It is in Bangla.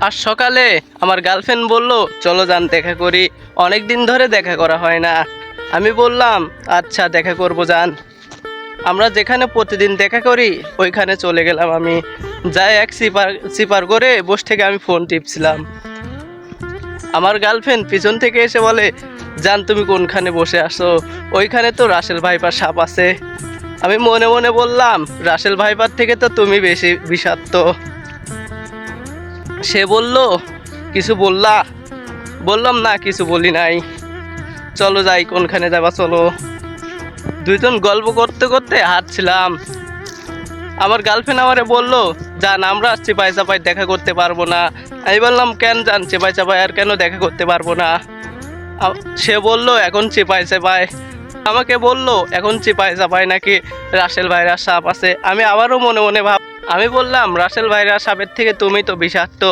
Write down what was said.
আর সকালে আমার গার্লফ্রেন্ড বলল, চলো যান, দেখা করি। অনেক দিন ধরে দেখা করা হয় না। আমি বললাম আচ্ছা দেখা করব, যান। আমরা যেখানে প্রতিদিন দেখা করি, ওইখানে চলে গেলাম আমি। যাই এক সিপার সিপার করে বস থেকে আমি ফোন টিপছিলাম। আমার গার্লফ্রেন্ড পিছন থেকে এসে বলে জান তুমি কোনখানে বসে আসো? ওইখানে তো রাসেল ভাইপার সাপ আছে। আমি মনে মনে বললাম, রাসেল ভাইপার থেকে তো তুমি বেশি বিষাক্ত। সে বলল, কিছু বললা? বললাম না, কিছু বলি নাই। চলো যাই, কোনখানে যাবা চলো। দুইজন গল্প করতে করতে হাঁটছিলাম। আমার গার্লফ্রেন্ড আমারে বলল যান আমরা চিপাই চাপাই দেখা করতে পারব না। আমি বললাম, কেন যান চিপাই চাপাই আর কেন দেখা করতে পারব না? সে বলল, এখন চিপাই চাপাই আমাকে বলল, এখন চিপাই চাপাই নাকি রাসেল ভাইরাস সাপ আছে। আমি আবারও মনে মনে ভাব আমি বললাম রাসেল ভাইরা সাবের থেকে তুমি তো বিষাক্ত।